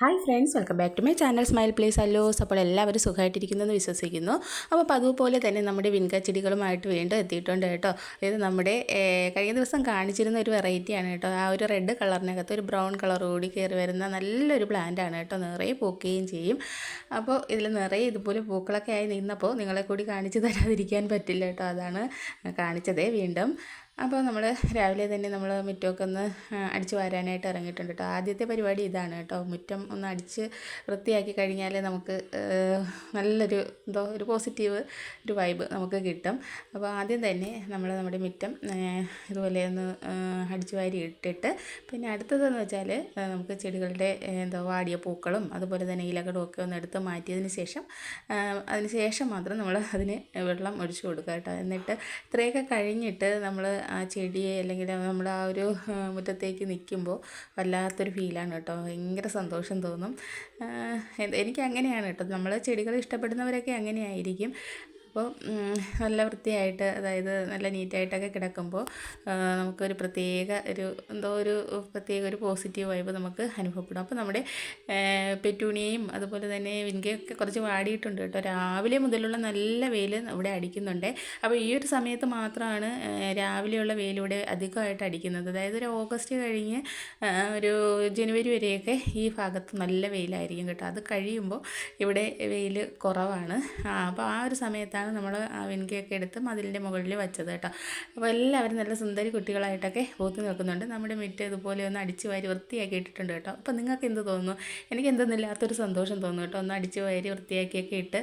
Hi friends welcome back to my channel smile place അല്ലോസ് അപ്പോൾ എല്ലാവരും സുഖമായിട്ടിരിക്കുന്നെന്ന് വിശ്വസിക്കുന്നു. അപ്പോൾ അതുപോലെ തന്നെ നമ്മുടെ വിൻക ചെടികളുമായിട്ട് വീണ്ടും എത്തിയിട്ടുണ്ട് കേട്ടോ. ഇത് നമ്മുടെ കഴിഞ്ഞ ദിവസം കാണിച്ചിരുന്ന ഒരു വെറൈറ്റിയാണ് കേട്ടോ. ആ ഒരു റെഡ് കളറിനകത്ത് ഒരു ബ്രൗൺ കളർ കൂടി കയറി വരുന്ന നല്ലൊരു പ്ലാന്റ് ആണ് കേട്ടോ. നിറയെ പൂക്കുകയും ചെയ്യും. അപ്പോൾ ഇതിൽ നിറയെ ഇതുപോലെ പൂക്കളൊക്കെ ആയി നിന്നപ്പോൾ നിങ്ങളെ കൂടി കാണിച്ചു തരാതിരിക്കാൻ പറ്റില്ല കേട്ടോ. അതാണ് കാണിച്ചത് വീണ്ടും. അപ്പോൾ നമ്മൾ രാവിലെ തന്നെ നമ്മൾ മുറ്റമൊക്കെ ഒന്ന് അടിച്ചു വാരാനായിട്ട് ഇറങ്ങിയിട്ടുണ്ട് കേട്ടോ. ആദ്യത്തെ പരിപാടി ഇതാണ് കേട്ടോ. മുറ്റം ഒന്ന് അടിച്ച് വൃത്തിയാക്കി കഴിഞ്ഞാൽ നമുക്ക് നല്ലൊരു എന്തോ ഒരു പോസിറ്റീവ് ഒരു വൈബ് നമുക്ക് കിട്ടും. അപ്പോൾ ആദ്യം തന്നെ നമ്മൾ നമ്മുടെ മുറ്റം ഇതുപോലെ ഒന്ന് അടിച്ചു വാരി ഇട്ടിട്ട് പിന്നെ അടുത്തതെന്ന് വെച്ചാൽ നമുക്ക് ചെടികളുടെ എന്തോ വാടിയ പൂക്കളും അതുപോലെ തന്നെ ഇലകളും ഒക്കെ ഒന്ന് എടുത്ത് മാറ്റിയതിന് ശേഷം അതിന് ശേഷം മാത്രം നമ്മൾ അതിന് വെള്ളം ഒഴിച്ചു കൊടുക്കുക കേട്ടോ. എന്നിട്ട് ഇത്രയൊക്കെ കഴിഞ്ഞിട്ട് നമ്മൾ ആ ചെടിയെ അല്ലെങ്കിൽ നമ്മൾ ആ ഒരു മുറ്റത്തേക്ക് നിൽക്കുമ്പോൾ വല്ലാത്തൊരു ഫീലാണ് കേട്ടോ. ഭയങ്കര സന്തോഷം തോന്നും. എനിക്ക് അങ്ങനെയാണ് കേട്ടോ. നമ്മൾ ചെടികൾ ഇഷ്ടപ്പെടുന്നവരൊക്കെ അങ്ങനെയായിരിക്കും. അപ്പോൾ നല്ല വൃത്തിയായിട്ട് അതായത് നല്ല നീറ്റായിട്ടൊക്കെ കിടക്കുമ്പോൾ നമുക്കൊരു പ്രത്യേക ഒരു എന്തോ ഒരു പ്രത്യേക ഒരു പോസിറ്റീവ് വൈബ് നമുക്ക് അനുഭവപ്പെടും. അപ്പോൾ നമ്മുടെ പെറ്റൂണിയയും അതുപോലെ തന്നെ വിൻകയൊക്കെ കുറച്ച് വാടിയിട്ടുണ്ട് കേട്ടോ. രാവിലെ മുതലുള്ള നല്ല വെയിൽ ഇവിടെ അടിക്കുന്നുണ്ട്. അപ്പോൾ ഈ ഒരു സമയത്ത് മാത്രമാണ് രാവിലെയുള്ള വെയിലൂടെ അധികമായിട്ട് അടിക്കുന്നത്. അതായത് ഒരു ഓഗസ്റ്റ് കഴിഞ്ഞ് ഒരു ജനുവരി വരെയൊക്കെ ഈ ഭാഗത്ത് നല്ല വെയിലായിരിക്കും കേട്ടോ. അത് കഴിയുമ്പോൾ ഇവിടെ വെയിൽ കുറവാണ്. അപ്പോൾ ആ ഒരു സമയത്താണ് നമ്മൾ ആ വെൻകയൊക്കെ എടുത്ത് മതിലിന്റെ മുകളിൽ വെച്ചത് കേട്ടോ. അപ്പോൾ എല്ലാവരും നല്ല സുന്ദരി കുട്ടികളായിട്ടൊക്കെ പൂത്ത് നിൽക്കുന്നുണ്ട്. നമ്മുടെ മിറ്റ് ഇതുപോലെ ഒന്ന് അടിച്ച് വാരി വൃത്തിയാക്കി ഇട്ടിട്ടുണ്ട് കേട്ടോ. അപ്പോൾ നിങ്ങൾക്ക് എന്ത് തോന്നുന്നു? എനിക്ക് എന്തെന്നില്ലാത്തൊരു സന്തോഷം തോന്നുന്നു കേട്ടോ. ഒന്ന് അടിച്ച് വാരി വൃത്തിയാക്കിയൊക്കെ ഇട്ട്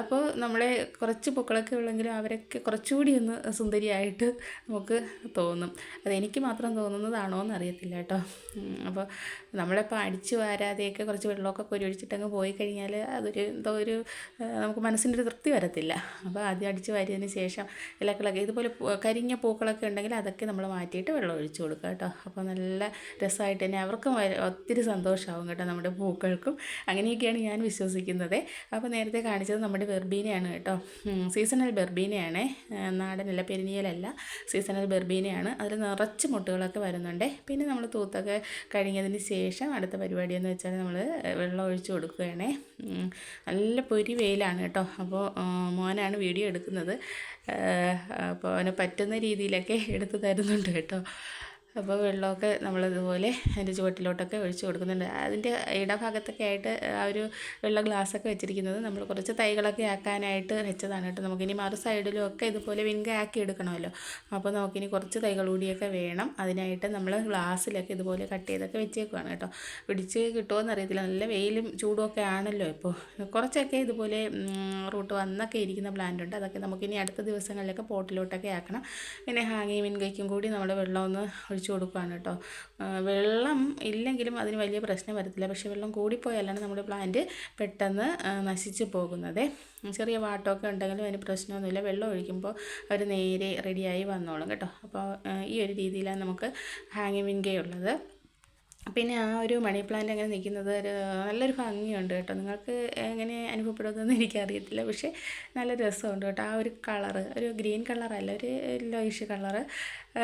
അപ്പോൾ നമ്മളെ കുറച്ച് പൂക്കളൊക്കെ ഉള്ളെങ്കിലും അവരൊക്കെ കുറച്ചുകൂടി ഒന്ന് സുന്ദരിയായിട്ട് നമുക്ക് തോന്നും. അതെനിക്ക് മാത്രം തോന്നുന്നതാണോ എന്ന് അറിയത്തില്ല കേട്ടോ അപ്പോൾ നമ്മളിപ്പോൾ അടിച്ച് വാരാതെയൊക്കെ കുറച്ച് വെള്ളമൊക്കെ കോരി ഒഴിച്ചിട്ടങ്ങ് പോയി കഴിഞ്ഞാൽ അതൊരു എന്തോ ഒരു നമുക്ക് മനസ്സിന്റെ ഒരു തൃപ്തി വരത്തില്ല. അപ്പോൾ ആദ്യം അടിച്ച് വാരിയതിന് ശേഷം ഇലക്കളൊക്കെ ഇതുപോലെ കരിഞ്ഞ പൂക്കളൊക്കെ ഉണ്ടെങ്കിൽ അതൊക്കെ നമ്മൾ മാറ്റിയിട്ട് വെള്ളം ഒഴിച്ചു കൊടുക്കുക കേട്ടോ. അപ്പോൾ നല്ല രസമായിട്ട് തന്നെ അവർക്കും ഒത്തിരി സന്തോഷമാവും കേട്ടോ നമ്മുടെ പൂക്കൾക്കും. അങ്ങനെയൊക്കെയാണ് ഞാൻ വിശ്വസിക്കുന്നത്. അപ്പോൾ നേരത്തെ കാണിച്ചത് നമ്മുടെ ബെർബീനയാണ് കേട്ടോ. സീസണൽ ബെർബീനയാണ് നാടനല്ല പെരിനിയലല്ല. സീസണൽ ബെർബീനയാണ് അതിൽ നിറച്ച് മുട്ടുകളൊക്കെ വരുന്നുണ്ട്. പിന്നെ നമ്മൾ തൂത്തൊക്കെ കഴിഞ്ഞതിന് ശേഷം അടുത്ത പരിപാടി എന്ന് വെച്ചാൽ നമ്മൾ വെള്ളം ഒഴിച്ചു കൊടുക്കുകയാണേ. നല്ല പൊരി വെയിലാണ് കേട്ടോ. അപ്പോൾ മോനാണ് വീഡിയോ എടുക്കുന്നത്. അപ്പോൾ അവന് പറ്റുന്ന രീതിയിലൊക്കെ എടുത്തു തരുന്നുണ്ട് കേട്ടോ. അപ്പോൾ വെള്ളമൊക്കെ നമ്മളിതുപോലെ അതിന്റെ ചുവട്ടിലോട്ടൊക്കെ ഒഴിച്ച് കൊടുക്കുന്നുണ്ട്. അതിന്റെ ഇടഭാഗത്തൊക്കെ ആയിട്ട് ആ ഒരു വെള്ള ഗ്ലാസ്സൊക്കെ വെച്ചിരിക്കുന്നത് നമ്മൾ കുറച്ച് തൈകളൊക്കെ ആക്കാനായിട്ട് വെച്ചതാണ് കേട്ടോ. നമുക്കിനി മറു സൈഡിലും ഒക്കെ ഇതുപോലെ വിൻഗ ആക്കി എടുക്കണമല്ലോ. അപ്പോൾ നമുക്കിനി കുറച്ച് തൈകൾ കൂടിയൊക്കെ വേണം. അതിനായിട്ട് നമ്മൾ ഗ്ലാസ്സിലൊക്കെ ഇതുപോലെ കട്ട് ചെയ്തൊക്കെ വെച്ചേക്കുവാണ് കേട്ടോ. പിടിച്ച് കിട്ടുമോയെന്ന് അറിയത്തില്ല. നല്ല വെയിലും ചൂടും ഒക്കെ ആണല്ലോ ഇപ്പോൾ കുറച്ചൊക്കെ ഇതുപോലെ റൂട്ട് വന്നൊക്കെ ഇരിക്കുന്ന പ്ലാന്റ് ഉണ്ട്. അതൊക്കെ നമുക്കിനി അടുത്ത ദിവസങ്ങളിലൊക്കെ പോട്ടിലോട്ടൊക്കെ ആക്കണം. പിന്നെ ഹാങ്ങി വിൻഗയ്ക്കും കൂടി നമ്മൾ വെള്ളം ഒന്ന് ഒഴിച്ചു കൊടുക്കുകയാണ് കേട്ടോ. വെള്ളം ഇല്ലെങ്കിലും അതിന് വലിയ പ്രശ്നം വരത്തില്ല. പക്ഷേ വെള്ളം കൂടിപ്പോയാലാണ് നമ്മുടെ പ്ലാന്റ് പെട്ടെന്ന് നശിച്ച് പോകുന്നത്. ചെറിയ വാട്ടമൊക്കെ ഉണ്ടെങ്കിലും അതിന് പ്രശ്നമൊന്നുമില്ല. വെള്ളം ഒഴിക്കുമ്പോൾ അവർ നേരെ റെഡിയായി വന്നോളും കേട്ടോ. അപ്പോൾ ഈ ഒരു രീതിയിലാണ് നമുക്ക് ഹാങ്ങിങ് വിൻകേ മിൻകയുള്ളത് പിന്നെ ആ ഒരു മണി പ്ലാന്റ് അങ്ങനെ നിൽക്കുന്നത് ഒരു നല്ലൊരു ഭംഗിയുണ്ട് കേട്ടോ. നിങ്ങൾക്ക് എങ്ങനെ അനുഭവപ്പെടുന്നതെന്ന് എനിക്കറിയത്തില്ല. പക്ഷേ നല്ല രസമുണ്ട് കേട്ടോ. ആ ഒരു കളറ് ഒരു ഗ്രീൻ കളറല്ല ഒരു ലോയിഷ് കളറ്.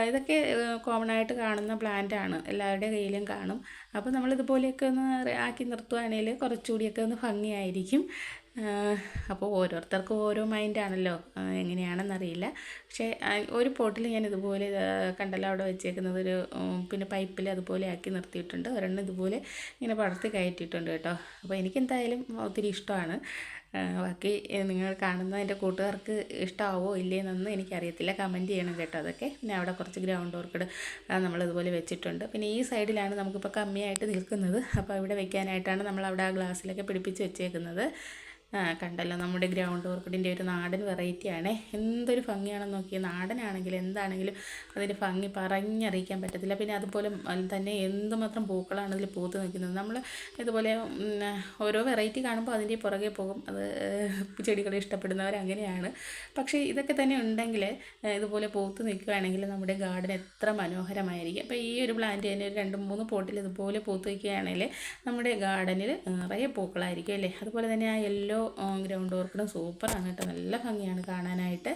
ഇതൊക്കെ കോമൺ ആയിട്ട് കാണുന്ന പ്ലാന്റ് ആണ്. എല്ലാവരുടെയും കയ്യിലും കാണും. അപ്പോൾ നമ്മളിതുപോലെയൊക്കെ ഒന്ന് ആക്കി നിർത്തുകയാണെങ്കിൽ കുറച്ചുകൂടിയൊക്കെ ഒന്ന് ഭംഗിയായിരിക്കും. അപ്പോൾ ഓരോരുത്തർക്കും ഓരോ മൈൻഡാണല്ലോ എങ്ങനെയാണെന്നറിയില്ല. പക്ഷേ ഒരു പോട്ടിൽ ഞാൻ ഇതുപോലെ കണ്ടല്ലോ അവിടെ വെച്ചേക്കുന്നത് ഒരു പിന്നെ പൈപ്പിൽ അതുപോലെ ആക്കി നിർത്തിയിട്ടുണ്ട്. ഒരെണ്ണം ഇതുപോലെ ഇങ്ങനെ പടർത്തി കയറ്റിയിട്ടുണ്ട് കേട്ടോ. അപ്പോൾ എനിക്കെന്തായാലും ഒത്തിരി ഇഷ്ടമാണ്. ബാക്കി നിങ്ങൾ കാണുന്ന എന്റെ കൂട്ടുകാർക്ക് ഇഷ്ടമാവോ ഇല്ലേന്നൊന്നും എനിക്കറിയത്തില്ല. കമന്റ് ചെയ്യണം കേട്ടോ അതൊക്കെ. പിന്നെ അവിടെ കുറച്ച് ഗ്രൗണ്ട് ഓർക്കിഡ് നമ്മളിതുപോലെ വെച്ചിട്ടുണ്ട്. പിന്നെ ഈ സൈഡിലാണ് നമുക്കിപ്പോൾ കമ്മിയായിട്ട് നിൽക്കുന്നത്. അപ്പോൾ ഇവിടെ വെക്കാനായിട്ടാണ് നമ്മൾ അവിടെ ആ ഗ്ലാസ്സിലൊക്കെ പിടിപ്പിച്ച് വെച്ചേക്കുന്നത്. കണ്ടല്ലോ നമ്മുടെ ഗ്രൗണ്ട് ഓർക്കിഡിന്റെ ഒരു നാടൻ വെറൈറ്റിയാണ് എന്തൊരു ഭംഗിയാണെന്ന് നോക്കിയാൽ നാടനാണെങ്കിലും എന്താണെങ്കിലും അതിന്റെ ഭംഗി പറഞ്ഞറിയിക്കാൻ പറ്റത്തില്ല. പിന്നെ അതുപോലെ തന്നെ എന്തുമാത്രം പൂക്കളാണ് അതിൽ പൂത്ത് നിൽക്കുന്നത്. നമ്മൾ ഇതുപോലെ ഓരോ വെറൈറ്റി കാണുമ്പോൾ അതിന്റെ പുറകെ പോകും. അത് ചെടികൾ ഇഷ്ടപ്പെടുന്നവർ അങ്ങനെയാണ്. പക്ഷേ ഇതൊക്കെ തന്നെ ഉണ്ടെങ്കിൽ ഇതുപോലെ പൂത്ത് നിൽക്കുകയാണെങ്കിൽ നമ്മുടെ ഗാർഡൻ എത്ര മനോഹരമായിരിക്കും. അപ്പോൾ ഈ ഒരു പ്ലാന്റ് തന്നെ ഒരു രണ്ട് മൂന്ന് പോട്ടിൽ ഇതുപോലെ പൂത്ത് നിൽക്കുകയാണെങ്കിൽ നമ്മുടെ ഗാർഡനിൽ നിറയെ പൂക്കളായിരിക്കും അല്ലേ? അതുപോലെ തന്നെ ആ യെല്ലോ ഗ്രൗണ്ട് ഓർക്കിഡും സൂപ്പറാണ് കേട്ടോ. നല്ല ഭംഗിയാണ് കാണാനായിട്ട്.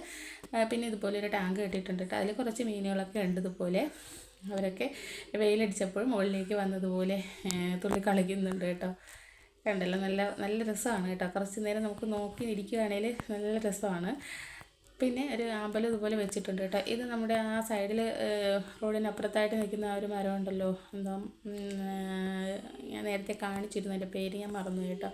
പിന്നെ ഇതുപോലെ ഒരു ടാങ്ക് കെട്ടിയിട്ടുണ്ട് കേട്ടോ. അതിൽ കുറച്ച് മീനുകളൊക്കെ ഉണ്ട് ഇതുപോലെ. അവരൊക്കെ വെയിലടിച്ചപ്പോൾ മുകളിലേക്ക് വന്നതുപോലെ തുള്ളി കളിക്കുന്നുണ്ട് കേട്ടോ. കണ്ടല്ലോ നല്ല നല്ല രസമാണ് കേട്ടോ. കുറച്ച് നേരം നമുക്ക് നോക്കി ഇരിക്കുകയാണെങ്കിൽ നല്ല രസമാണ്. പിന്നെ ഒരു അമ്പലം ഇതുപോലെ വെച്ചിട്ടുണ്ട് കേട്ടോ. ഇത് നമ്മുടെ ആ സൈഡിൽ റോഡിനപ്പുറത്തായിട്ട് നിൽക്കുന്ന ആ ഒരു മരം ഉണ്ടല്ലോ. എന്താ ഞാൻ നേരത്തെ കാണിച്ചിരുന്നു എന്റെ പേര് ഞാൻ മറന്നു കേട്ടോ.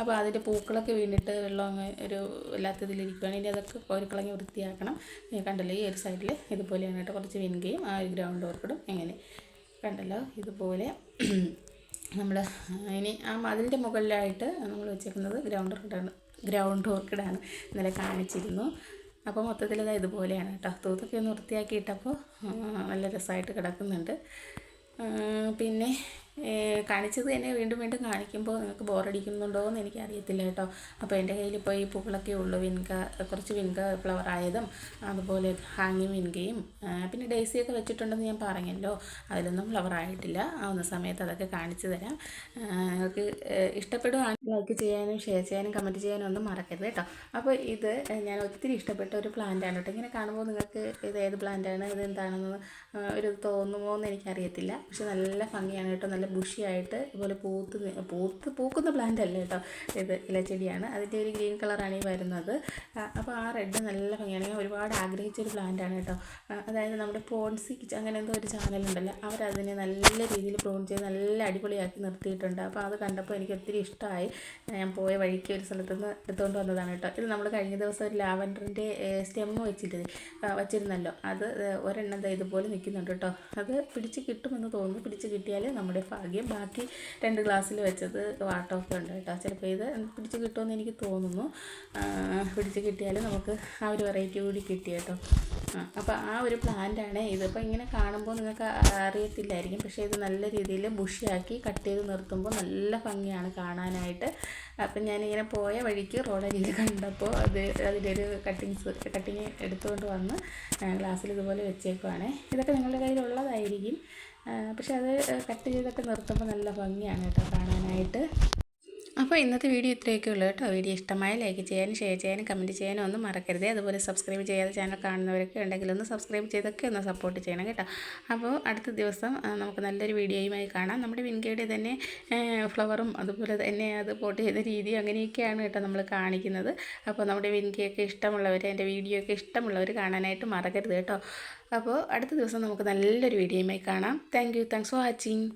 അപ്പോൾ അതിന്റെ പൂക്കളൊക്കെ വീണിട്ട് വെള്ളം അങ്ങ് ഒരു വല്ലാത്ത ഇതിലിരിക്കുകയാണ് ഇനി അതൊക്കെ കോരിക്കളങ്ങി വൃത്തിയാക്കണം. കണ്ടല്ലോ ഈ ഒരു സൈഡിൽ ഇതുപോലെയാണ് കേട്ടോ. കുറച്ച് വിൻകയും ആ ഒരു ഗ്രൗണ്ട് ഓർക്കിടും. എങ്ങനെ? കണ്ടല്ലോ ഇതുപോലെ. നമ്മൾ ഇനി ആ മതിലിന്റെ മുകളിലായിട്ട് നമ്മൾ വെച്ചേക്കുന്നത് ഗ്രൗണ്ട് ഓർക്കിഡാണ് ഗ്രൗണ്ട് ഓർക്കിഡാണ് ഇന്നലെ കാണിച്ചിരുന്നു. അപ്പോൾ മൊത്തത്തിൽ ഇത് ഇതുപോലെയാണ് കേട്ടോ. തൂത്തൊക്കെ ഒന്ന് വൃത്തിയാക്കിയിട്ടപ്പോൾ നല്ല രസമായിട്ട് കിടക്കുന്നുണ്ട്. പിന്നെ കാണിച്ചത് തന്നെ വീണ്ടും വീണ്ടും കാണിക്കുമ്പോൾ നിങ്ങൾക്ക് ബോറടിക്കുന്നുണ്ടോ എന്ന് എനിക്കറിയത്തില്ല കേട്ടോ. അപ്പോൾ എന്റെ കയ്യിൽ ഇപ്പോൾ ഈ പൂക്കളൊക്കെ ഉള്ളൂ വിൻക കുറച്ച് വിൻക ഫ്ലവർ ആയതും അതുപോലെ ഹാങ്ങി വിൻകയും പിന്നെ ഡേസിയൊക്കെ വെച്ചിട്ടുണ്ടെന്ന് ഞാൻ പറഞ്ഞല്ലോ അതിലൊന്നും ഫ്ലവർ ആയിട്ടില്ല. ആവുന്ന സമയത്ത് അതൊക്കെ കാണിച്ചു തരാം. നിങ്ങൾക്ക് ഇഷ്ടപ്പെടുകയാണെങ്കിൽ ലൈക്ക് ചെയ്യാനും ഷെയർ ചെയ്യാനും കമന്റ് ചെയ്യാനും ഒന്നും മറക്കരുത് കേട്ടോ. അപ്പോൾ ഇത് ഞാൻ ഒത്തിരി ഇഷ്ടപ്പെട്ട ഒരു പ്ലാന്റ് ആണ് കേട്ടോ. ഇങ്ങനെ കാണുമ്പോൾ നിങ്ങൾക്ക് ഇത് ഏത് പ്ലാന്റാണ് ഇത് എന്താണെന്ന് ഒരു തോന്നുമോ എന്ന് എനിക്കറിയത്തില്ല. പക്ഷെ നല്ല ഭംഗിയാണ് കേട്ടോ നല്ല ബുഷിയായിട്ട് ഇതുപോലെ പൂത്ത് പൂത്ത് പൂക്കുന്ന പ്ലാന്റ് അല്ല കേട്ടോ. ഇത് ഇലച്ചെടിയാണ്. അതിന്റെ ഒരു ഗ്രീൻ കളറാണ് ഈ വരുന്നത്. അപ്പോൾ ആ റെഡ് നല്ല ഭംഗിയാണ്. ഞാൻ ഒരുപാട് ആഗ്രഹിച്ചൊരു പ്ലാന്റാണ് കേട്ടോ. അതായത് നമ്മുടെ കിച്ച് അങ്ങനെ എന്തോ ഒരു ചാനലുണ്ടല്ലോ അവരതിനെ നല്ല രീതിയിൽ പ്രോൺ ചെയ്ത് നല്ല അടിപൊളിയാക്കി നിർത്തിയിട്ടുണ്ട്. അപ്പോൾ അത് കണ്ടപ്പോൾ എനിക്ക് ഒത്തിരി ഇഷ്ടമായി ഞാൻ പോയ വഴിക്ക് ഒരു സ്ഥലത്ത് നിന്ന് എടുത്തുകൊണ്ട് വന്നതാണ് കേട്ടോ. ഇത് നമ്മൾ കഴിഞ്ഞ ദിവസം ഒരു ലാവൻഡറിന്റെ സ്റ്റെമ്മ് വെച്ചിട്ട് വെച്ചിരുന്നല്ലോ. അത് ഒരെണ്ണം ഇതുപോലെ നിൽക്കുന്നുണ്ട് കേട്ടോ. അത് പിടിച്ച് കിട്ടുമെന്ന് തോന്നുന്നു. പിടിച്ച് കിട്ടിയാൽ നമ്മുടെ ഭാഗ്യം ബാക്കി രണ്ട് ഗ്ലാസ്സിൽ വെച്ചത് വാട്ടമൊക്കെ ഉണ്ട് കേട്ടോ. ചിലപ്പോൾ ഇത് പിടിച്ച് കിട്ടുമെന്ന് എനിക്ക് തോന്നുന്നു. പിടിച്ച് കിട്ടിയാൽ നമുക്ക് ആ ഒരു വെറൈറ്റി കൂടി കിട്ടി കേട്ടോ. അപ്പോൾ ആ ഒരു പ്ലാന്റാണ് അപ്പോൾ ഇങ്ങനെ കാണുമ്പോൾ നിങ്ങൾക്ക് അറിയത്തില്ലായിരിക്കും. പക്ഷേ ഇത് നല്ല രീതിയിൽ ബുഷിയാക്കി കട്ട് ചെയ്ത് നിർത്തുമ്പോൾ നല്ല ഭംഗിയാണ് കാണാനായിട്ട്. അപ്പം ഞാനിങ്ങനെ പോയ വഴിക്ക് റോഡരിയിൽ കണ്ടപ്പോൾ അത് അതിന്റെ ഒരു കട്ടിങ്സ് കട്ടിങ് എടുത്തുകൊണ്ട് വന്ന് ഗ്ലാസ്സിൽ ഇതുപോലെ വെച്ചേക്കുവാണേ. ഇതൊക്കെ നിങ്ങളുടെ കയ്യിലുള്ളതായിരിക്കും. പക്ഷെ അത് കട്ട് ചെയ്തൊക്കെ നിർത്തുമ്പോൾ നല്ല ഭംഗിയാണ് കേട്ടോ കാണാനായിട്ട്. അപ്പോൾ ഇന്നത്തെ വീഡിയോ ഇത്രയൊക്കെ ഉള്ളൂ കേട്ടോ. വീഡിയോ ഇഷ്ടമായ ലൈക്ക് ചെയ്യാനും ഷെയർ ചെയ്യാനും കമന്റ് ചെയ്യാനും ഒന്നും മറക്കരുത്. അതുപോലെ സബ്സ്ക്രൈബ് ചെയ്യാതെ ചാനൽ കാണുന്നവരൊക്കെ ഉണ്ടെങ്കിൽ ഒന്ന് സബ്സ്ക്രൈബ് ചെയ്തൊക്കെ ഒന്ന് സപ്പോർട്ട് ചെയ്യണം കേട്ടോ. അപ്പോൾ അടുത്ത ദിവസം നമുക്ക് നല്ലൊരു വീഡിയോയുമായി കാണാം. നമ്മുടെ വിൻകയുടെ തന്നെ ഫ്ലവറും അതുപോലെ തന്നെ അത് പോട്ട് ചെയ്ത രീതി അങ്ങനെയൊക്കെയാണ് കേട്ടോ നമ്മൾ കാണിക്കുന്നത്. അപ്പോൾ നമ്മുടെ വിൻകയൊക്കെ ഇഷ്ടമുള്ളവർ എന്റെ വീഡിയോ ഒക്കെ ഇഷ്ടമുള്ളവർ കാണാനായിട്ട് മറക്കരുത് കേട്ടോ. അപ്പോൾ അടുത്ത ദിവസം നമുക്ക് നല്ലൊരു വീഡിയോയുമായി കാണാം. Thank you thanks for watching